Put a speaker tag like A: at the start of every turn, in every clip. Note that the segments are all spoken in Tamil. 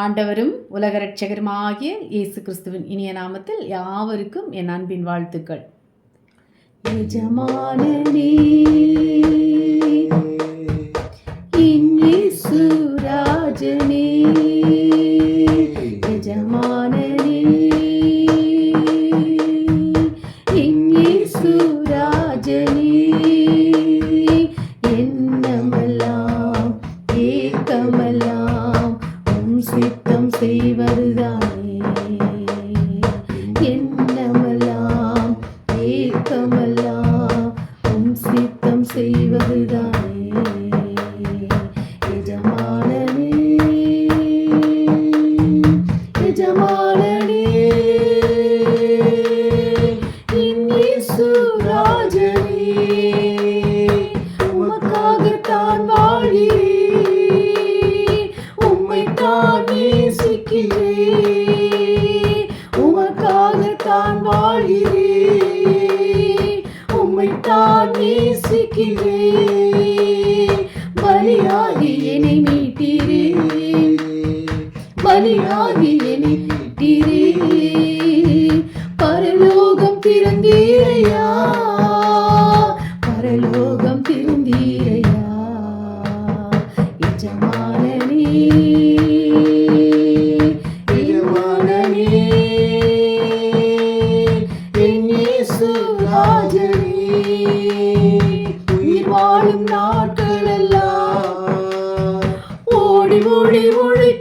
A: ஆண்டவரும் உலக ரட்சகருமாகிய இயேசு கிறிஸ்துவின் இனிய நாமத்தில் யாவருக்கும் என் அன்பின் வாழ்த்துக்கள். எஜமானனே இன் நேசிக்கிறேன் உமக்காக தான் வாழ்கிறேன். உம்மை தான் நேசிக்கிறேன். பலியாகி என்னை மீட்டீரேன். பலியாகி என்னை மீட்டீரேன். பரலோகம் திறந்தீரையா? பரலோகம்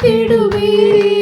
A: விடுவித்திடுவே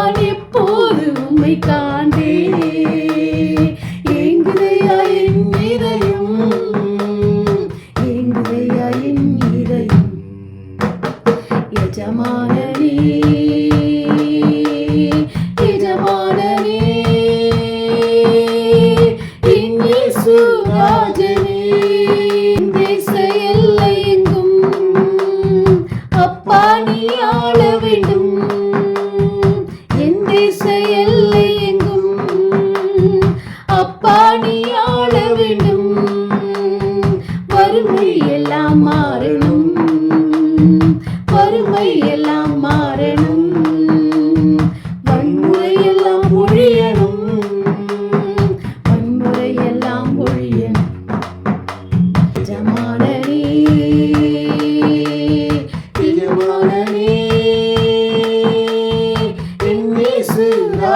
A: நான் எப்போது உண்மை காண்டே எங்குதையா என் இதயம் எங்குதையா என் இதயம். எஜமானனே எஜமானனே இன்னி சுராஜனே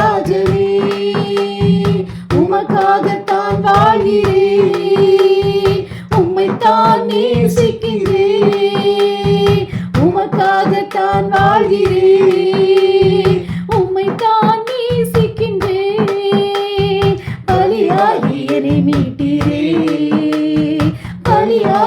A: ராஜரே உமக்காகத்தான் வாழ்கிறே. உம்மைத்தான் நேசிக்கிறே. உமக்காகத்தான் வாழ்கிறே. உம்மைத்தான் நேசிக்கின்றே. பலியாகி என்னை மீட்டீரே. பலியாக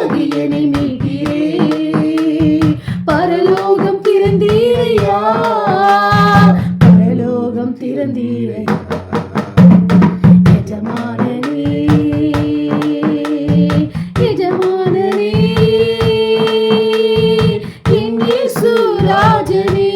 A: Rajni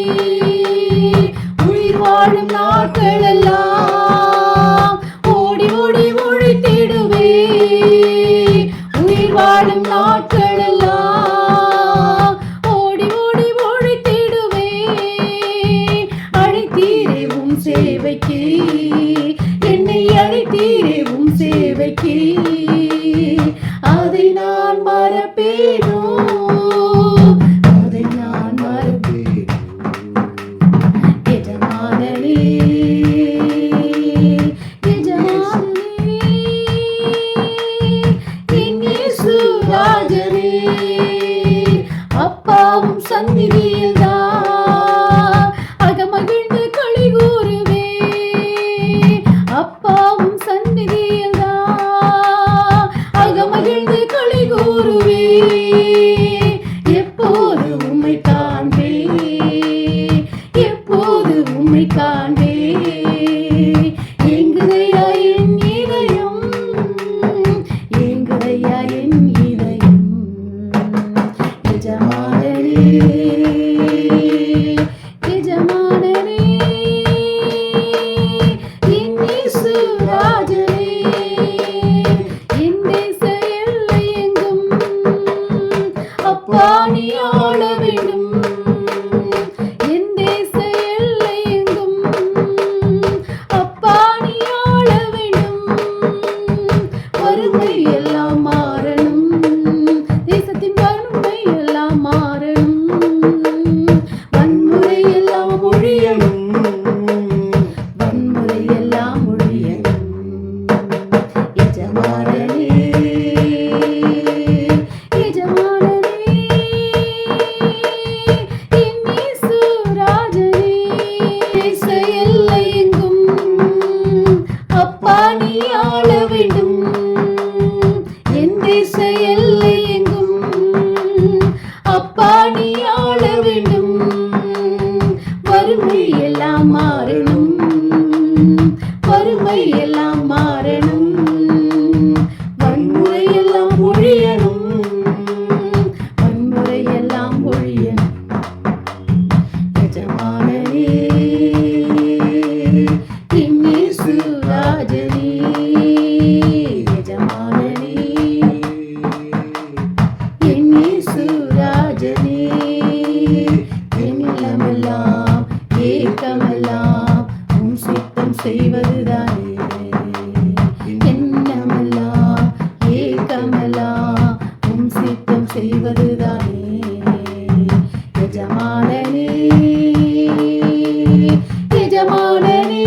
A: எஜமானனே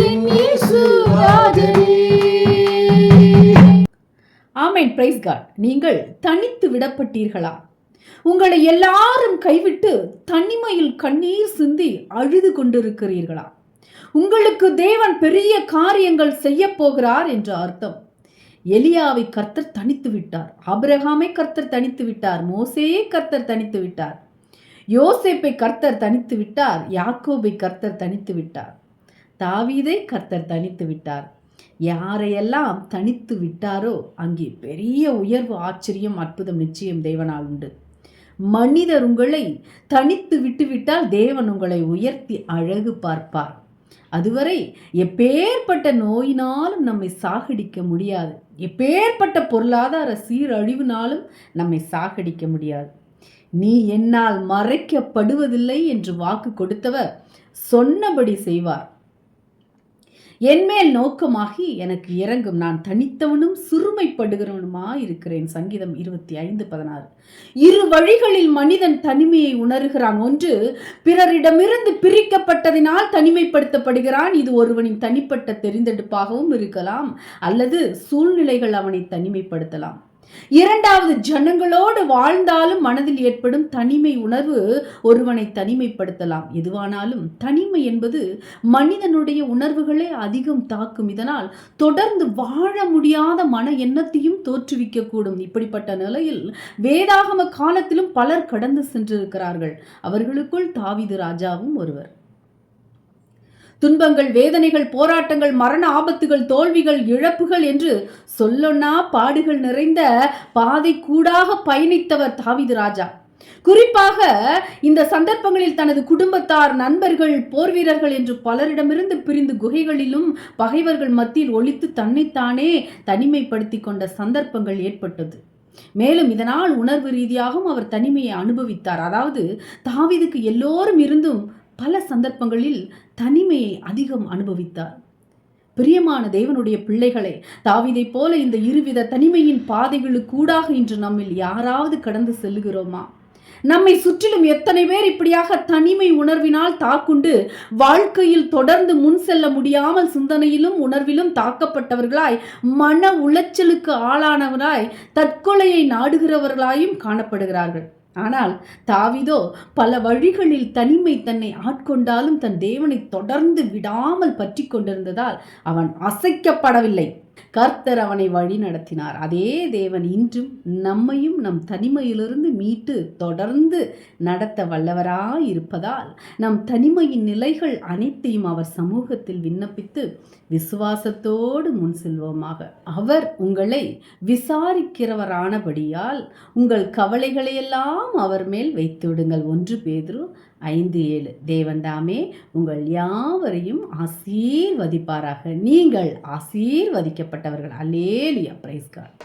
A: என் ஆமென் பிரைஸ் காட் நீங்கள் தனித்து விடப்பட்டீர்களா? உங்களை எல்லாரும் கைவிட்டு தனிமையில் கண்ணீர் சிந்தி அழுது கொண்டிருக்கிறீர்களா? உங்களுக்கு தேவன் பெரிய காரியங்கள் செய்ய போகிறார் என்று அர்த்தம். எலியாவை கர்த்தர் தனித்து விட்டார். ஆபிரகாமை கர்த்தர் தனித்து விட்டார். மோசேயை கர்த்தர் தனித்து விட்டார். யோசேப்பை கர்த்தர் தனித்து விட்டார் யாக்கோபை கர்த்தர் தனித்து விட்டார் தாவீதை கர்த்தர் தனித்து விட்டார். யாரையெல்லாம் தனித்து விட்டாரோ அங்கே பெரிய உயர்வு ஆச்சரியம் அற்புதம் நிச்சயம் தேவனால் உண்டு. மனிதர் உங்களை தனித்து விட்டுவிட்டால் தேவன் உங்களை உயர்த்தி அழகு பார்ப்பார். அதுவரை எப்பேற்பட்ட நோயினாலும் நம்மை சாகடிக்க முடியாது. எப்பேற்பட்ட பொருளாதார சீரழிவினாலும் நம்மை சாகடிக்க முடியாது. நீ என்னால் மறைக்கப்படுவதில்லை என்று வாக்கு கொடுத்தவர் சொன்னபடி செய்வார். என்மேல் நோக்கமாகி எனக்கு இறங்கும். நான் தனித்தவனும் சிறுமைப்படுகிறவனுமா இருக்கிறேன் சங்கீதம் இருபத்தி ஐந்து பதினாறு. இரு வழிகளில் மனிதன் தனிமையை உணர்கிறான். ஒன்று பிறரிடமிருந்து பிரிக்கப்பட்டதினால் தனிமைப்படுத்தப்படுகிறான். இது ஒருவனின் தனிப்பட்ட தெரிந்தெடுப்பாகவும் இருக்கலாம் அல்லது சூழ்நிலைகள் அவனை தனிமைப்படுத்தலாம். இரண்டாவது ஜனங்களோடு வாழ்ந்தாலும் மனதில் ஏற்படும் தனிமை உணர்வு ஒருவனை தனிமைப்படுத்தலாம். எதுவானாலும் தனிமை என்பது மனிதனுடைய உணர்வுகளை அதிகம் தாக்கும். இதனால் தொடர்ந்து வாழ முடியாத மன எண்ணத்தையும் தோற்றுவிக்கக்கூடும். இப்படிப்பட்ட நிலையில் வேதாகம காலத்திலும் பலர் கடந்து சென்றிருக்கிறார்கள். அவர்களுக்குள் தாவிது ராஜாவும் ஒருவர். துன்பங்கள் வேதனைகள் போராட்டங்கள் மரண ஆபத்துகள் தோல்விகள் இழப்புகள் என்று சொல்லொன்னா பாடுகள் நிறைந்த பாதை கூடாக பயணித்தவர் தாவிது ராஜா. குறிப்பாக இந்த சந்தர்ப்பங்களில் தனது குடும்பத்தார் நண்பர்கள் போர் வீரர்கள் என்று பலரிடமிருந்து பிரிந்து குகைகளிலும் பகைவர்கள் மத்தியில் ஒழித்து தன்னைத்தானே தனிமைப்படுத்தி கொண்ட சந்தர்ப்பங்கள் ஏற்பட்டது. மேலும் இதனால் உணர்வு ரீதியாகவும் அவர் தனிமையை அனுபவித்தார். அதாவது தாவிதுக்கு எல்லோரும் இருந்தும் பல சந்தர்ப்பங்களில் தனிமையை அதிகம் அனுபவித்தார். பிரியமான தேவனுடைய பிள்ளைகளை தாவிதை போல இந்த இருவித தனிமையின் பாதைகளுக்கூடாக இன்று நம்மில் யாராவது கடந்து செல்லுகிறோமா? நம்மை சுற்றிலும் எத்தனை பேர் இப்படியாக தனிமை உணர்வினால் தாக்குண்டு வாழ்க்கையில் தொடர்ந்து முன் செல்ல முடியாமல் சிந்தனையிலும் உணர்விலும் தாக்கப்பட்டவர்களாய் மன உளைச்சலுக்கு ஆளானவராய் தற்கொலையை நாடுகிறவர்களாயும் காணப்படுகிறார்கள். ஆனால் தாவிதோ பல வழிகளில் தனிமை தன்னை ஆட்கொண்டாலும் தன் தேவனை தொடர்ந்து விடாமல் பற்றி கொண்டிருந்ததால் அவன் அசைக்கப்படவில்லை. கர்த்தர் அவனை வழி நடத்தினார். அதே தேவன் இன்றும் நம்மையும் நம் தனிமையிலிருந்து மீட்டு தொடர்ந்து நடத்த வல்லவராய் இருப்பதால் நம் தனிமையின் நிலைகள் அனைத்தையும் அவர் சமூகத்தில் விண்ணப்பித்து விசுவாசத்தோடு முன் செல்வோமாக. அவர் உங்களை விசாரிக்கிறவரானபடியால் உங்கள் கவலைகளையெல்லாம் அவர் மேல் வைத்து விடுங்கள். ஒன்று பேதுரு ஐந்து ஏழு. தேவன் தாமே உங்கள் யாவரையும் ஆசீர்வதிப்பாராக. நீங்கள் ஆசீர்வதிக்கப்பட்டவர்கள். அல்லேலியா. பிரைஸ்கார்